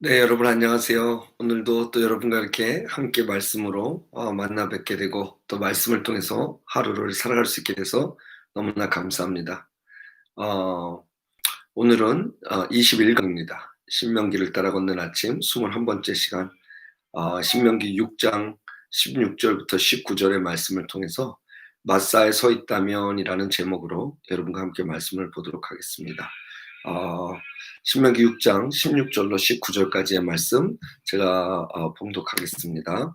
네, 여러분 안녕하세요. 오늘도 또 여러분과 이렇게 함께 말씀으로 어, 만나 뵙게 되고 또 말씀을 통해서 하루를 살아갈 수 있게 돼서 너무나 감사합니다. 어, 오늘은 어, 21강입니다. 신명기를 따라 걷는 아침 21번째 시간 어, 신명기 6장 16절부터 19절의 말씀을 통해서 마사에 서 있다면이라는 제목으로 여러분과 함께 말씀을 보도록 하겠습니다. 어, 신명기 6장 16절로 19절까지의 말씀 제가 어, 봉독하겠습니다.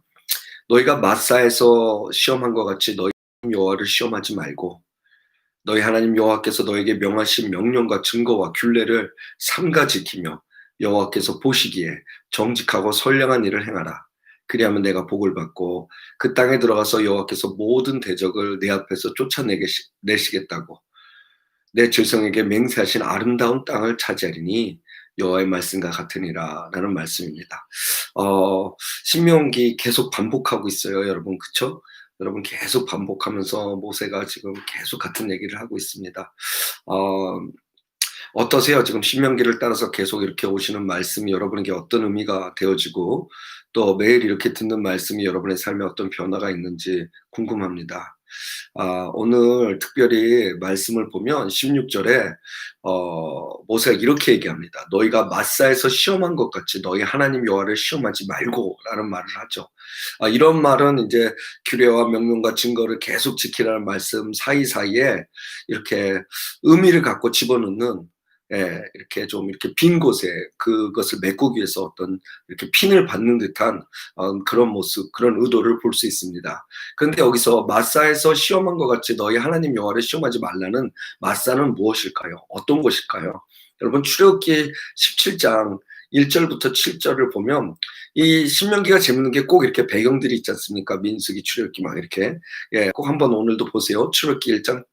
너희가 마사에서 시험한 것 같이 너희 여호와를 시험하지 말고 너희 하나님 여호와께서 너에게 명하신 명령과 증거와 균례를 삼가 지키며 여호와께서 보시기에 정직하고 선량한 일을 행하라. 그리하면 내가 복을 받고 그 땅에 들어가서 여호와께서 모든 대적을 내 앞에서 쫓아내시겠다고 내 죄성에게 맹세하신 아름다운 땅을 차지하리니 여호와의 말씀과 같으니라라는 말씀입니다. 어, 신명기 계속 반복하고 있어요, 여러분 그쵸? 여러분 계속 반복하면서 모세가 지금 계속 같은 얘기를 하고 있습니다. 어, 어떠세요? 지금 신명기를 따라서 계속 이렇게 오시는 말씀이 여러분에게 어떤 의미가 되어지고 또 매일 이렇게 듣는 말씀이 여러분의 삶에 어떤 변화가 있는지 궁금합니다. 아, 오늘 특별히 말씀을 보면 16절에 어, 모세가 이렇게 얘기합니다. 너희가 마사에서 시험한 것 같이 너희 하나님 여호와를 시험하지 말고라는 말을 하죠. 아, 이런 말은 이제 규례와 명령과 증거를 계속 지키라는 말씀 사이사이에 이렇게 의미를 갖고 집어넣는 예, 이렇게 좀 이렇게 빈 곳에 그것을 메꾸기 위해서 어떤 이렇게 핀을 받는 듯한 어, 그런 모습, 그런 의도를 볼 수 있습니다. 그런데 여기서 마사에서 시험한 것 같이 너희 하나님 여호와를 시험하지 말라는 마사는 무엇일까요? 어떤 것일까요? 여러분 출애굽기 17장 1절부터 7절을 보면 이 신명기가 재밌는 게 꼭 이렇게 배경들이 있지 않습니까? 민수기 출애굽기 막 이렇게 예, 꼭 한번 오늘도 보세요. 출애굽기 1장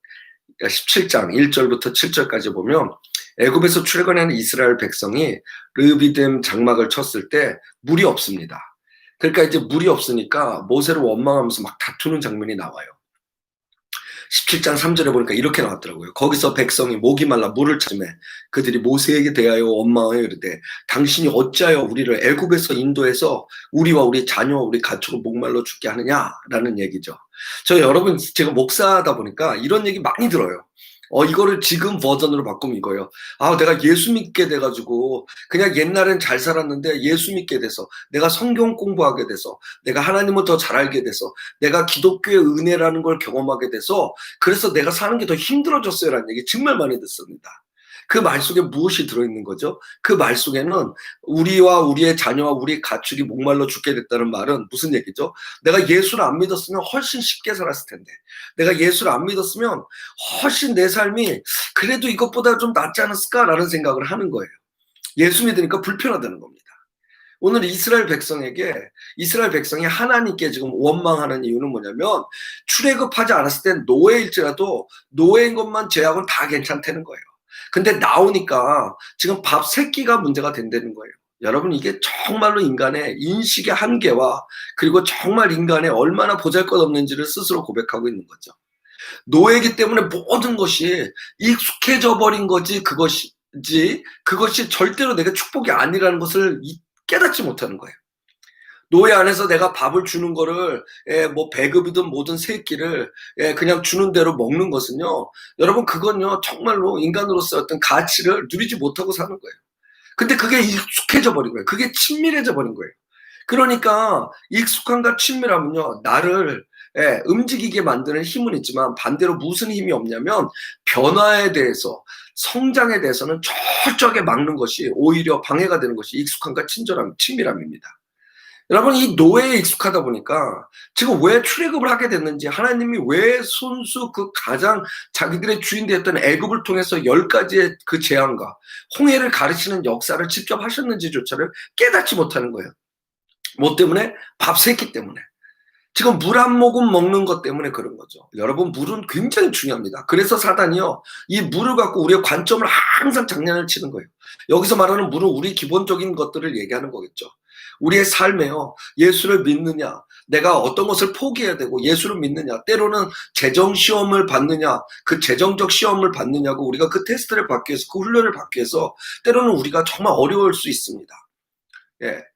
17장 1절부터 7절까지 보면 애굽에서 출애굽하는 이스라엘 백성이 르비딤 장막을 쳤을 때 물이 없습니다. 그러니까 이제 물이 없으니까 모세를 원망하면서 막 다투는 장면이 나와요. 17장 3절에 보니까 이렇게 나왔더라고요. 거기서 백성이 목이 말라 물을 찾으며 그들이 모세에게 대하여 원망하여 이르되 당신이 어찌하여 우리를 애굽에서 인도해서 우리와 우리 자녀와 우리 가축을 목말라 죽게 하느냐라는 얘기죠. 저 여러분 제가 목사다 보니까 이런 얘기 많이 들어요. 어, 이거를 지금 버전으로 바꾸면 이거예요. 아, 내가 예수 믿게 돼가지고, 그냥 옛날엔 잘 살았는데 예수 믿게 돼서, 내가 성경 공부하게 돼서, 내가 하나님을 더 잘 알게 돼서, 내가 기독교의 은혜라는 걸 경험하게 돼서, 그래서 내가 사는 게 더 힘들어졌어요. 라는 얘기 정말 많이 듣습니다. 그 말 속에 무엇이 들어있는 거죠? 그 말 속에는 우리와 우리의 자녀와 우리 가축이 목말라 죽게 됐다는 말은 무슨 얘기죠? 내가 예수를 안 믿었으면 훨씬 쉽게 살았을 텐데. 내가 예수를 안 믿었으면 훨씬 내 삶이 그래도 이것보다 좀 낫지 않았을까라는 생각을 하는 거예요. 예수 믿으니까 불편하다는 겁니다. 오늘 이스라엘 백성에게 이스라엘 백성이 하나님께 지금 원망하는 이유는 뭐냐면 출애굽하지 않았을 땐 노예일지라도 노예인 것만 제약은 다 괜찮다는 거예요. 근데 나오니까 지금 밥 세끼가 문제가 된다는 거예요. 여러분 이게 정말로 인간의 인식의 한계와 그리고 정말 인간의 얼마나 보잘것없는지를 스스로 고백하고 있는 거죠. 노예이기 때문에 모든 것이 익숙해져 버린 거지 그것이지 그것이 절대로 내가 축복이 아니라는 것을 깨닫지 못하는 거예요. 노예 안에서 내가 밥을 주는 거를 예, 뭐 배급이든 뭐든 세끼를 예, 그냥 주는 대로 먹는 것은요. 여러분 그건요 정말로 인간으로서 어떤 가치를 누리지 못하고 사는 거예요. 근데 그게 익숙해져 버린 거예요. 그게 친밀해져 버린 거예요. 그러니까 익숙함과 친밀함은요 나를 예, 움직이게 만드는 힘은 있지만 반대로 무슨 힘이 없냐면 변화에 대해서 성장에 대해서는 철저하게 막는 것이 오히려 방해가 되는 것이 익숙함과 친절함, 친밀함입니다. 여러분 이 노예에 익숙하다 보니까 지금 왜 출애굽을 하게 됐는지 하나님이 왜 손수 그 가장 자기들의 주인 되었던 애굽을 통해서 열 가지의 그 재앙과 홍해를 가르치는 역사를 직접 하셨는지조차를 깨닫지 못하는 거예요. 뭐 때문에 밥 세끼 때문에. 지금 물 한 모금 먹는 것 때문에 그런 거죠. 여러분 물은 굉장히 중요합니다. 그래서 사단이요 이 물을 갖고 우리의 관점을 항상 장난을 치는 거예요. 여기서 말하는 물은 우리 기본적인 것들을 얘기하는 거겠죠. 우리의 삶에요. 예수를 믿느냐, 내가 어떤 것을 포기해야 되고 예수를 믿느냐, 때로는 재정 시험을 받느냐, 그 재정적 시험을 받느냐고 우리가 그 테스트를 받기 위해서, 그 훈련을 받기 위해서 때로는 우리가 정말 어려울 수 있습니다. 예.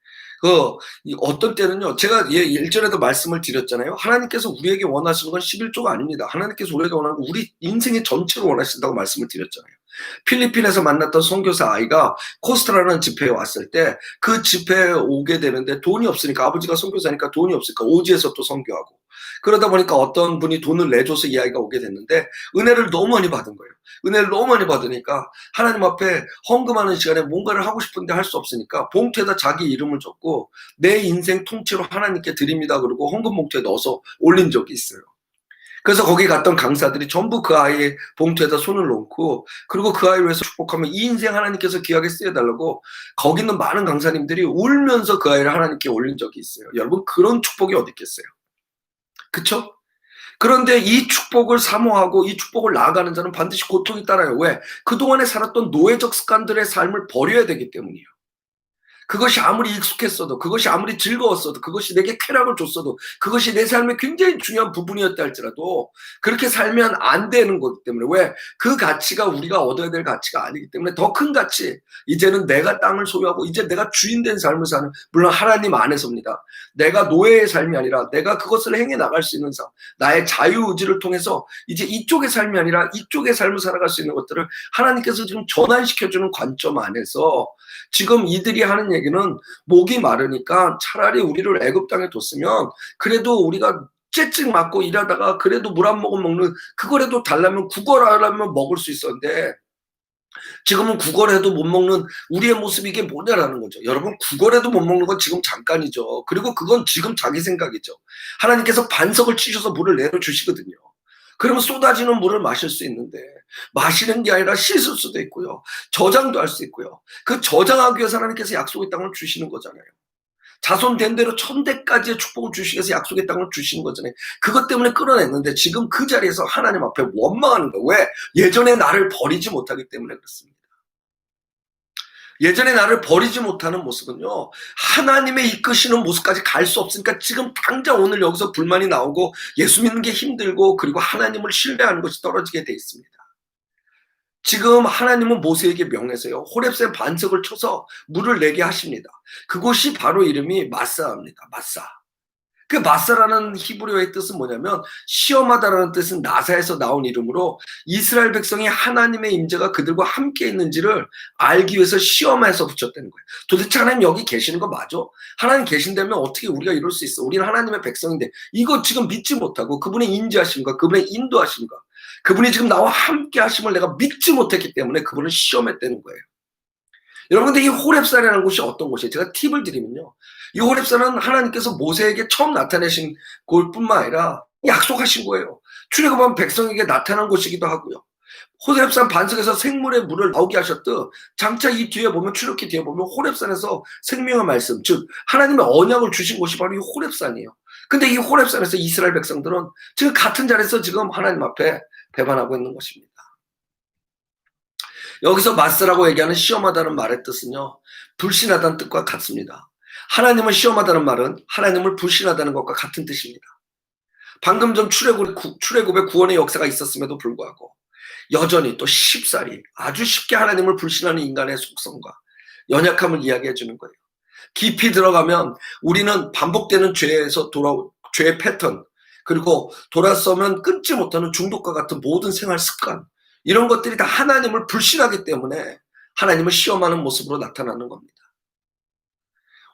그, 이 어떤 때는요, 제가 예, 일전에도 말씀을 드렸잖아요. 하나님께서 우리에게 원하시는 건 11조가 아닙니다. 하나님께서 우리에게 원하는 건 우리 인생의 전체를 원하신다고 말씀을 드렸잖아요. 필리핀에서 만났던 선교사 아이가 코스트라는 집회에 왔을 때 그 집회에 오게 되는데 돈이 없으니까 아버지가 선교사니까 돈이 없으니까 오지에서 또 선교하고 그러다 보니까 어떤 분이 돈을 내줘서 이 아이가 오게 됐는데 은혜를 너무 많이 받은 거예요. 은혜를 너무 많이 받으니까 하나님 앞에 헌금하는 시간에 뭔가를 하고 싶은데 할 수 없으니까 봉투에다 자기 이름을 적고 내 인생 통째로 하나님께 드립니다. 그러고 헌금 봉투에 넣어서 올린 적이 있어요. 그래서 거기 갔던 강사들이 전부 그 아이의 봉투에다 손을 놓고 그리고 그 아이를 위해서 축복하면 이 인생 하나님께서 귀하게 쓰여달라고 거기 있는 많은 강사님들이 울면서 그 아이를 하나님께 올린 적이 있어요. 여러분 그런 축복이 어디 있겠어요? 그쵸? 그런데 이 축복을 사모하고 이 축복을 나아가는 자는 반드시 고통이 따라요. 왜? 그동안에 살았던 노예적 습관들의 삶을 버려야 되기 때문이에요. 그것이 아무리 익숙했어도, 그것이 아무리 즐거웠어도, 그것이 내게 쾌락을 줬어도, 그것이 내 삶의 굉장히 중요한 부분이었다 할지라도, 그렇게 살면 안 되는 거기 때문에, 왜? 그 가치가 우리가 얻어야 될 가치가 아니기 때문에 더 큰 가치, 이제는 내가 땅을 소유하고, 이제 내가 주인 된 삶을 사는, 물론 하나님 안에서입니다. 내가 노예의 삶이 아니라, 내가 그것을 행해 나갈 수 있는 삶, 나의 자유의지를 통해서, 이제 이쪽의 삶이 아니라, 이쪽의 삶을 살아갈 수 있는 것들을 하나님께서 지금 전환시켜주는 관점 안에서, 지금 이들이 하는 얘기 는 목이 마르니까 차라리 우리를 애굽 땅에 뒀으면 그래도 우리가 째찍 맞고 일하다가 그래도 물 한 모금 먹는 그거라도 달라면 구걸하려면 먹을 수 있었는데 지금은 구걸해도 못 먹는 우리의 모습이 이게 뭐냐라는 거죠. 여러분 구걸해도 못 먹는 건 지금 잠깐이죠. 그리고 그건 지금 자기 생각이죠. 하나님께서 반석을 치셔서 물을 내려 주시거든요. 그러면 쏟아지는 물을 마실 수 있는데 마시는 게 아니라 씻을 수도 있고요. 저장도 할 수 있고요. 그 저장하기 위해서 하나님께서 약속의 땅을 주시는 거잖아요. 자손된 대로 천대까지의 축복을 주시기 위해서 약속의 땅을 주시는 거잖아요. 그것 때문에 끌어냈는데 지금 그 자리에서 하나님 앞에 원망하는 거예요. 왜? 예전에 나를 버리지 못하기 때문에 그렇습니다. 예전에 나를 버리지 못하는 모습은요, 하나님의 이끄시는 모습까지 갈 수 없으니까 지금 당장 오늘 여기서 불만이 나오고 예수 믿는 게 힘들고 그리고 하나님을 신뢰하는 것이 떨어지게 돼 있습니다. 지금 하나님은 모세에게 명해서요, 호랩샘 반석을 쳐서 물을 내게 하십니다. 그곳이 바로 이름이 마사입니다. 마사. 그 마사라는 히브리어의 뜻은 뭐냐면 시험하다라는 뜻은 나사에서 나온 이름으로 이스라엘 백성이 하나님의 임재가 그들과 함께 있는지를 알기 위해서 시험해서 붙였다는 거예요. 도대체 하나님 여기 계시는 거 맞아? 하나님 계신다면 어떻게 우리가 이럴 수 있어? 우리는 하나님의 백성인데 이거 지금 믿지 못하고 그분의 인지하심과 그분의 인도하심과 그분이 지금 나와 함께 하심을 내가 믿지 못했기 때문에 그분을 시험했다는 거예요. 여러분들 이 호랩산이라는 곳이 어떤 곳이에요? 제가 팁을 드리면요. 이 호랩산은 하나님께서 모세에게 처음 나타내신 곳뿐만 아니라 약속하신 거예요. 출애굽한 백성에게 나타난 곳이기도 하고요. 호랩산 반석에서 생물의 물을 나오게 하셨듯 장차 이 뒤에 보면 출애굽기 뒤에 보면 호랩산에서 생명의 말씀 즉 하나님의 언약을 주신 곳이 바로 이 호랩산이에요. 근데 이 호랩산에서 이스라엘 백성들은 지금 같은 자리에서 지금 하나님 앞에 배반하고 있는 것입니다. 여기서 마스라고 얘기하는 시험하다는 말의 뜻은요, 불신하다는 뜻과 같습니다. 하나님을 시험하다는 말은 하나님을 불신하다는 것과 같은 뜻입니다. 방금 전 출애굽, 출애굽의 구원의 역사가 있었음에도 불구하고 여전히 또 쉽사리 아주 쉽게 하나님을 불신하는 인간의 속성과 연약함을 이야기해 주는 거예요. 깊이 들어가면 우리는 반복되는 죄에서 돌아온 죄의 패턴, 그리고 돌아서면 끊지 못하는 중독과 같은 모든 생활 습관, 이런 것들이 다 하나님을 불신하기 때문에 하나님을 시험하는 모습으로 나타나는 겁니다.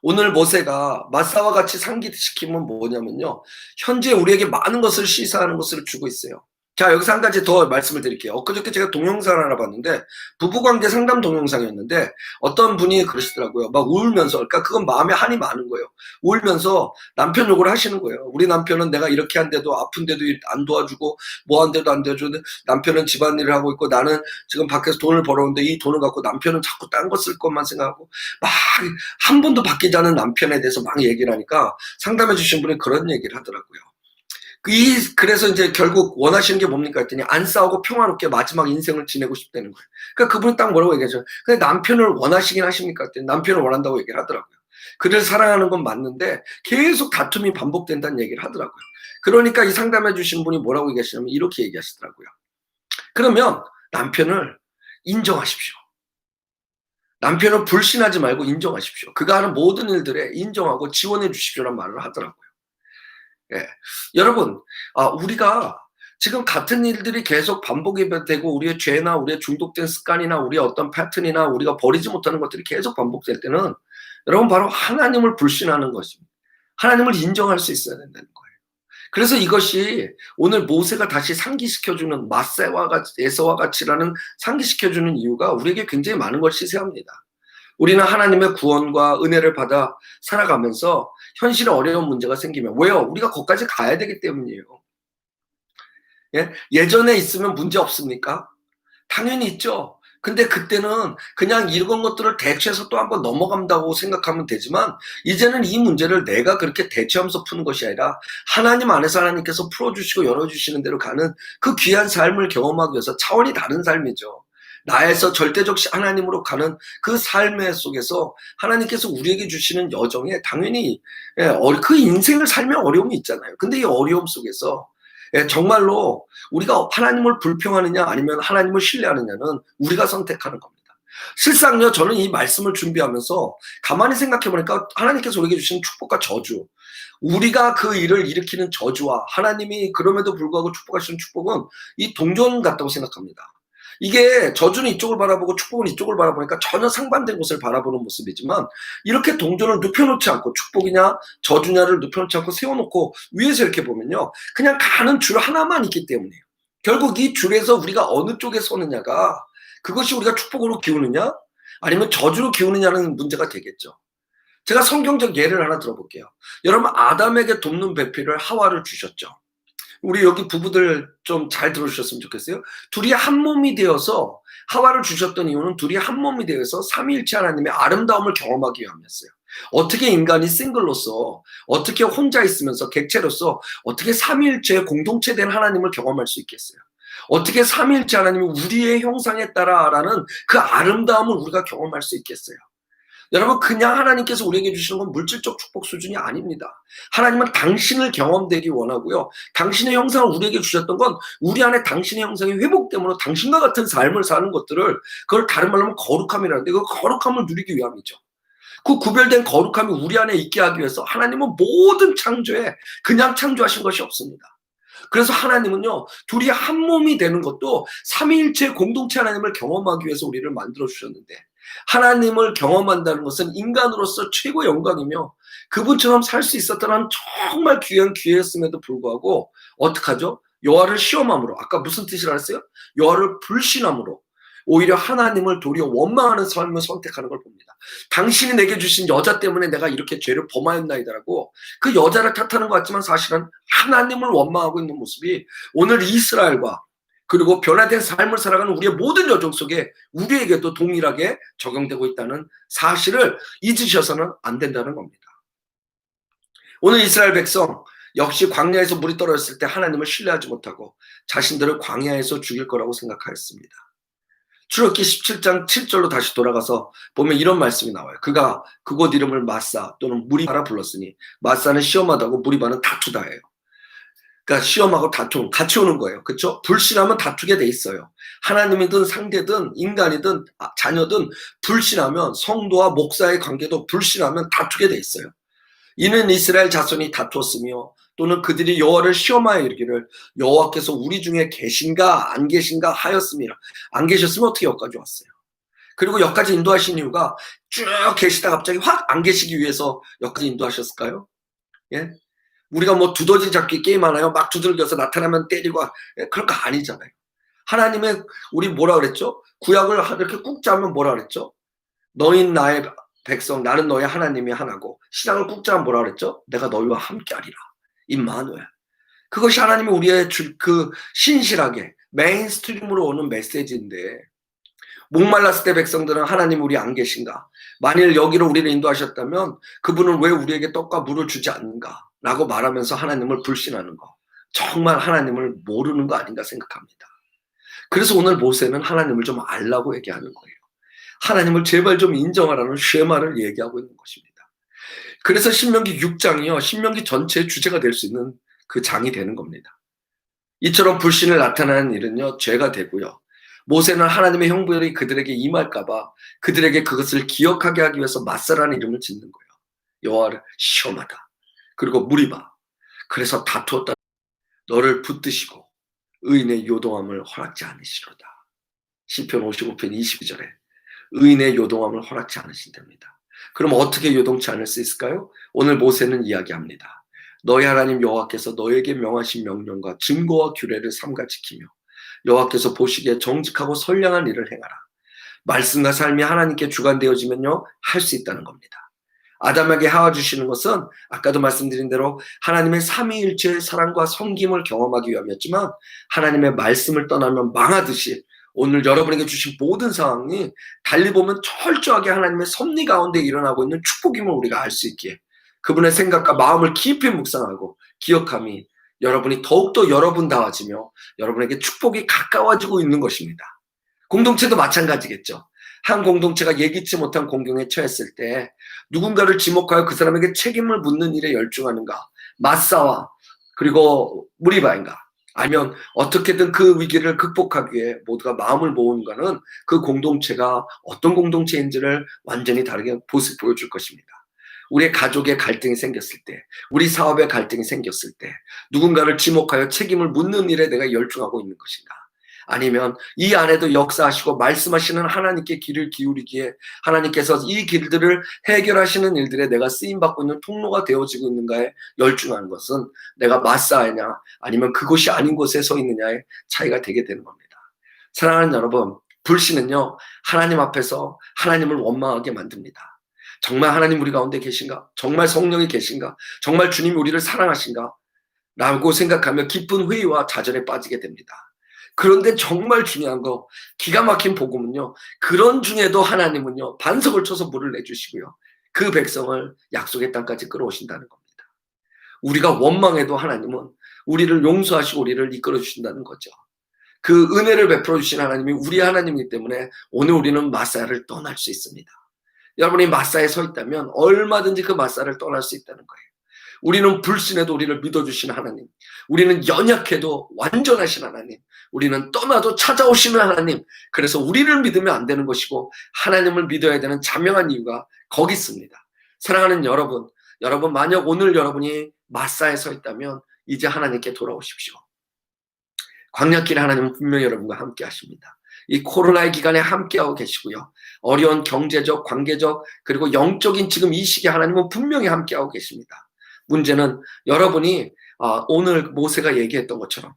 오늘 모세가 마사와 같이 상기시키면 뭐냐면요. 현재 우리에게 많은 것을 시사하는 것을 주고 있어요. 자, 여기서 한 가지 더 말씀을 드릴게요. 엊그저께 제가 동영상을 하나 봤는데, 부부관계 상담 동영상이었는데, 어떤 분이 그러시더라고요. 막 울면서, 그러니까 그건 마음에 한이 많은 거예요. 울면서 남편 욕을 하시는 거예요. 우리 남편은 내가 이렇게 한데도 아픈데도 안 도와주고, 뭐 한데도 안 도와주고, 남편은 집안일을 하고 있고, 나는 지금 밖에서 돈을 벌어오는데 이 돈을 갖고 남편은 자꾸 딴 거 쓸 것만 생각하고, 막 한 번도 바뀌지 않은 남편에 대해서 막 얘기를 하니까 상담해 주신 분이 그런 얘기를 하더라고요. 이 그래서 이제 결국 원하시는 게 뭡니까 했더니 안 싸우고 평화롭게 마지막 인생을 지내고 싶다는 거예요. 그러니까 그분은 딱 뭐라고 얘기하죠. 근데 남편을 원하시긴 하십니까 했더니 남편을 원한다고 얘기를 하더라고요. 그를 사랑하는 건 맞는데 계속 다툼이 반복된다는 얘기를 하더라고요. 그러니까 이 상담해 주신 분이 뭐라고 얘기하시냐면 이렇게 얘기하시더라고요. 그러면 남편을 인정하십시오. 남편을 불신하지 말고 인정하십시오. 그가 하는 모든 일들에 인정하고 지원해 주십시오라는 말을 하더라고요. 예. 여러분, 아, 우리가 지금 같은 일들이 계속 반복이 되고 우리의 죄나 우리의 중독된 습관이나 우리의 어떤 패턴이나 우리가 버리지 못하는 것들이 계속 반복될 때는 여러분 바로 하나님을 불신하는 것입니다. 하나님을 인정할 수 있어야 된다는 거예요. 그래서 이것이 오늘 모세가 다시 상기시켜주는 마세와 같이, 에서와 같이라는 상기시켜주는 이유가 우리에게 굉장히 많은 걸 시사합니다. 우리는 하나님의 구원과 은혜를 받아 살아가면서 현실에 어려운 문제가 생기면 왜요? 우리가 거기까지 가야 되기 때문이에요. 예? 예전에 있으면 문제 없습니까? 당연히 있죠. 근데 그때는 그냥 이런 것들을 대처해서 또 한번 넘어간다고 생각하면 되지만 이제는 이 문제를 내가 그렇게 대처하면서 푸는 것이 아니라 하나님 안에서 하나님께서 풀어주시고 열어주시는 대로 가는 그 귀한 삶을 경험하기 위해서 차원이 다른 삶이죠. 나에서 절대적 하나님으로 가는 그 삶의 속에서 하나님께서 우리에게 주시는 여정에 당연히 예, 그 인생을 살면 어려움이 있잖아요. 근데 이 어려움 속에서 예, 정말로 우리가 하나님을 불평하느냐 아니면 하나님을 신뢰하느냐는 우리가 선택하는 겁니다. 실상요, 저는 이 말씀을 준비하면서 가만히 생각해 보니까 하나님께서 우리에게 주신 축복과 저주, 우리가 그 일을 일으키는 저주와 하나님이 그럼에도 불구하고 축복하시는 축복은 이 동전 같다고 생각합니다. 이게 저주는 이쪽을 바라보고 축복은 이쪽을 바라보니까 전혀 상반된 곳을 바라보는 모습이지만 이렇게 동전을 눕혀놓지 않고 축복이냐 저주냐를 눕혀놓지 않고 세워놓고 위에서 이렇게 보면요. 그냥 가는 줄 하나만 있기 때문이에요. 결국 이 줄에서 우리가 어느 쪽에 서느냐가 그것이 우리가 축복으로 기우느냐 아니면 저주로 기우느냐는 문제가 되겠죠. 제가 성경적 예를 하나 들어볼게요. 여러분 아담에게 돕는 배필을 하와를 주셨죠 우리 여기 부부들 좀 잘 들어주셨으면 좋겠어요. 둘이 한 몸이 되어서 하와를 주셨던 이유는 둘이 한 몸이 되어서 삼위일체 하나님의 아름다움을 경험하기 위함이었어요. 어떻게 인간이 싱글로서 어떻게 혼자 있으면서 객체로서 어떻게 삼위일체의 공동체 된 하나님을 경험할 수 있겠어요. 어떻게 삼위일체 하나님이 우리의 형상에 따라라는 그 아름다움을 우리가 경험할 수 있겠어요. 여러분 그냥 하나님께서 우리에게 주시는 건 물질적 축복 수준이 아닙니다. 하나님은 당신을 경험되기 원하고요. 당신의 형상을 우리에게 주셨던 건 우리 안에 당신의 형상이 회복됨으로 당신과 같은 삶을 사는 것들을 그걸 다른 말로 하면 거룩함이라는데 그 거룩함을 누리기 위함이죠. 그 구별된 거룩함이 우리 안에 있게 하기 위해서 하나님은 모든 창조에 그냥 창조하신 것이 없습니다. 그래서 하나님은요, 둘이 한 몸이 되는 것도 삼위일체 공동체 하나님을 경험하기 위해서 우리를 만들어 주셨는데 하나님을 경험한다는 것은 인간으로서 최고 영광이며 그분처럼 살 수 있었다는 정말 귀한 기회였음에도 불구하고 어떡하죠? 여호와를 시험함으로 아까 무슨 뜻이라 했어요? 여호와를 불신함으로 오히려 하나님을 도리어 원망하는 삶을 선택하는 걸 봅니다. 당신이 내게 주신 여자 때문에 내가 이렇게 죄를 범하였나이다라고 그 여자를 탓하는 것 같지만 사실은 하나님을 원망하고 있는 모습이 오늘 이스라엘과 그리고 변화된 삶을 살아가는 우리의 모든 여정 속에 우리에게도 동일하게 적용되고 있다는 사실을 잊으셔서는 안 된다는 겁니다. 오늘 이스라엘 백성 역시 광야에서 물이 떨어졌을 때 하나님을 신뢰하지 못하고 자신들을 광야에서 죽일 거라고 생각하였습니다. 출애굽기 17장 7절로 다시 돌아가서 보면 이런 말씀이 나와요. 그가 그곳 이름을 마사 또는 무리바라 불렀으니 마사는 시험하다고 무리바는 다투다예요. 그러니까 시험하고 다툼 같이 오는 거예요. 그렇죠? 불신하면 다투게 돼 있어요. 하나님이든 상대든 인간이든 아, 자녀든 불신하면 성도와 목사의 관계도 불신하면 다투게 돼 있어요. 이는 이스라엘 자손이 다투었으며 또는 그들이 여호와를 시험하여 이르기를 여호와께서 우리 중에 계신가 안 계신가 하였습니다. 안 계셨으면 어떻게 여기까지 왔어요? 그리고 여기까지 인도하신 이유가 쭉 계시다 갑자기 확 안 계시기 위해서 여기까지 인도하셨을까요? 예? 우리가 뭐 두더지 잡기 게임 하나요? 막 두들겨서 나타나면 때리고 예, 그런 거 아니잖아요. 하나님의 우리 뭐라 그랬죠? 구약을 이렇게 꾹 잡으면 뭐라 그랬죠? 너희 나의 백성 나는 너의 하나님이 하나고 신앙을 꾹 잡으면 뭐라 그랬죠? 내가 너희와 함께하리라. 임마누엘. 그것이 하나님이 우리의 그 신실하게 메인스트림으로 오는 메시지인데 목말랐을 때 백성들은 하나님 우리 안 계신가? 만일 여기로 우리를 인도하셨다면 그분은 왜 우리에게 떡과 물을 주지 않는가? 라고 말하면서 하나님을 불신하는 거. 정말 하나님을 모르는 거 아닌가 생각합니다. 그래서 오늘 모세는 하나님을 좀 알라고 얘기하는 거예요. 하나님을 제발 좀 인정하라는 쉐마를 얘기하고 있는 것입니다. 그래서 신명기 6장이요. 신명기 전체의 주제가 될 수 있는 그 장이 되는 겁니다. 이처럼 불신을 나타내는 일은요. 죄가 되고요. 모세는 하나님의 형벌이 그들에게 임할까봐 그들에게 그것을 기억하게 하기 위해서 마사라는 이름을 짓는 거예요. 여호와를 시험하다. 그리고 무리바. 그래서 다투었다. 너를 붙드시고 의인의 요동함을 허락지 않으시로다. 시편 55편 22절에 의인의 요동함을 허락지 않으신답니다. 그럼 어떻게 요동치 않을 수 있을까요? 오늘 모세는 이야기합니다. 너희 하나님 여호와께서 너에게 명하신 명령과 증거와 규례를 삼가 지키며 여호와께서 보시기에 정직하고 선량한 일을 행하라. 말씀과 삶이 하나님께 주관되어지면요 할 수 있다는 겁니다. 아담에게 하와 주시는 것은 아까도 말씀드린 대로 하나님의 삼위일체의 사랑과 섬김을 경험하기 위함이었지만 하나님의 말씀을 떠나면 망하듯이 오늘 여러분에게 주신 모든 상황이 달리 보면 철저하게 하나님의 섭리 가운데 일어나고 있는 축복임을 우리가 알 수 있기에 그분의 생각과 마음을 깊이 묵상하고 기억함이 여러분이 더욱더 여러분다워지며 여러분에게 축복이 가까워지고 있는 것입니다. 공동체도 마찬가지겠죠. 한 공동체가 예기치 못한 공경에 처했을 때 누군가를 지목하여 그 사람에게 책임을 묻는 일에 열중하는가? 마사와 그리고 무리바인가? 아니면 어떻게든 그 위기를 극복하기 위해 모두가 마음을 모으는가는 그 공동체가 어떤 공동체인지를 완전히 다르게 보수 보여줄 것입니다. 우리의 가족의 갈등이 생겼을 때, 우리 사업의 갈등이 생겼을 때, 누군가를 지목하여 책임을 묻는 일에 내가 열중하고 있는 것인가? 아니면 이 안에도 역사하시고 말씀하시는 하나님께 귀를 기울이기에 하나님께서 이 길들을 해결하시는 일들에 내가 쓰임 받고 있는 통로가 되어지고 있는가에 열중하는 것은 내가 마사하냐 아니면 그곳이 아닌 곳에 서 있느냐의 차이가 되게 되는 겁니다. 사랑하는 여러분, 불신은요 하나님 앞에서 하나님을 원망하게 만듭니다. 정말 하나님 우리 가운데 계신가? 정말 성령이 계신가? 정말 주님이 우리를 사랑하신가? 라고 생각하며 기쁜 회의와 좌절에 빠지게 됩니다. 그런데 정말 중요한 거 기가 막힌 복음은요. 그런 중에도 하나님은요. 반석을 쳐서 물을 내주시고요. 그 백성을 약속의 땅까지 끌어오신다는 겁니다. 우리가 원망해도 하나님은 우리를 용서하시고 우리를 이끌어 주신다는 거죠. 그 은혜를 베풀어 주신 하나님이 우리 하나님이기 때문에 오늘 우리는 마사를 떠날 수 있습니다. 여러분이 마사에 서 있다면 얼마든지 그 마사를 떠날 수 있다는 거예요. 우리는 불신해도 우리를 믿어주시는 하나님. 우리는 연약해도 완전하신 하나님. 우리는 떠나도 찾아오시는 하나님. 그래서 우리를 믿으면 안 되는 것이고 하나님을 믿어야 되는 자명한 이유가 거기 있습니다. 사랑하는 여러분, 여러분 만약 오늘 여러분이 마사에 서 있다면 이제 하나님께 돌아오십시오. 광약길에 하나님은 분명히 여러분과 함께 하십니다. 이 코로나의 기간에 함께하고 계시고요. 어려운 경제적, 관계적, 그리고 영적인 지금 이 시기에 하나님은 분명히 함께하고 계십니다. 문제는 여러분이 아, 오늘 모세가 얘기했던 것처럼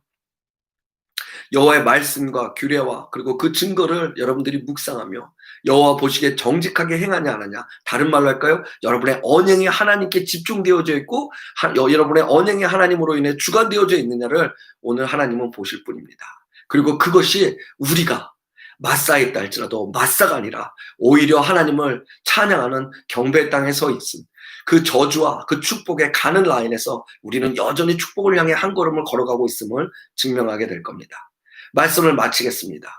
여호와의 말씀과 규례와 그리고 그 증거를 여러분들이 묵상하며 여호와 보시기에 정직하게 행하냐 안 하냐 다른 말로 할까요? 여러분의 언행이 하나님께 집중되어져 있고 하, 여러분의 언행이 하나님으로 인해 주관되어져 있느냐를 오늘 하나님은 보실 뿐입니다. 그리고 그것이 우리가 마사에 있다 할지라도 마사가 아니라 오히려 하나님을 찬양하는 경배 땅에 서 있음. 그 저주와 그 축복의 가는 라인에서 우리는 여전히 축복을 향해 한 걸음을 걸어가고 있음을 증명하게 될 겁니다. 말씀을 마치겠습니다.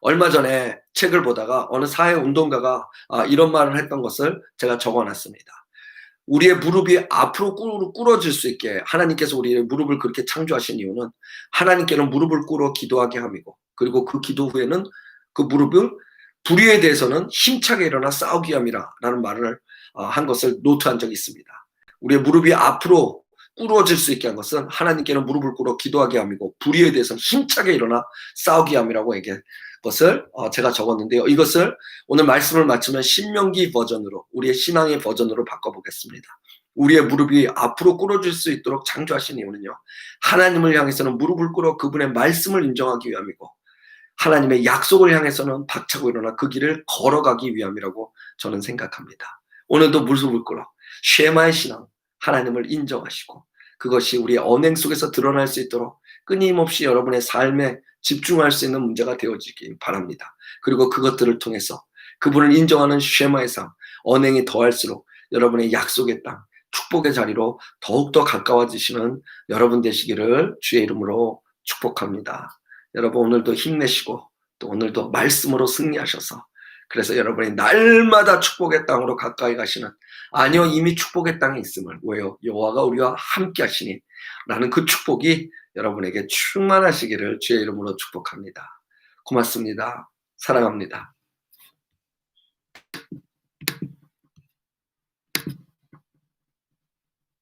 얼마 전에 책을 보다가 어느 사회 운동가가 아, 이런 말을 했던 것을 제가 적어놨습니다. 우리의 무릎이 앞으로 꿇어질 수 있게 하나님께서 우리의 무릎을 그렇게 창조하신 이유는 하나님께는 무릎을 꿇어 기도하게 함이고 그리고 그 기도 후에는 그 무릎을 불의에 대해서는 힘차게 일어나 싸우기 함이라라는 말을 어, 한 것을 노트한 적이 있습니다. 우리의 무릎이 앞으로 꿇어질 수 있게 한 것은 하나님께는 무릎을 꿇어 기도하게 함이고 불의에 대해서는 힘차게 일어나 싸우기 함이라고 얘기한 것을 어, 제가 적었는데요. 이것을 오늘 말씀을 마치면 신명기 버전으로 우리의 신앙의 버전으로 바꿔보겠습니다. 우리의 무릎이 앞으로 꿇어질 수 있도록 창조하신 이유는요. 하나님을 향해서는 무릎을 꿇어 그분의 말씀을 인정하기 위함이고 하나님의 약속을 향해서는 박차고 일어나 그 길을 걸어가기 위함이라고 저는 생각합니다. 오늘도 무릎을 꿇어 쉐마의 신앙, 하나님을 인정하시고 그것이 우리의 언행 속에서 드러날 수 있도록 끊임없이 여러분의 삶에 집중할 수 있는 문제가 되어지기 바랍니다. 그리고 그것들을 통해서 그분을 인정하는 쉐마의 삶, 언행이 더할수록 여러분의 약속의 땅, 축복의 자리로 더욱더 가까워지시는 여러분 되시기를 주의 이름으로 축복합니다. 여러분 오늘도 힘내시고 또 오늘도 말씀으로 승리하셔서 그래서 여러분이 날마다 축복의 땅으로 가까이 가시는 아니요 이미 축복의 땅에 있음을 왜요 여호와가 우리와 함께 하시니 라는 그 축복이 여러분에게 충만하시기를 주의 이름으로 축복합니다. 고맙습니다. 사랑합니다.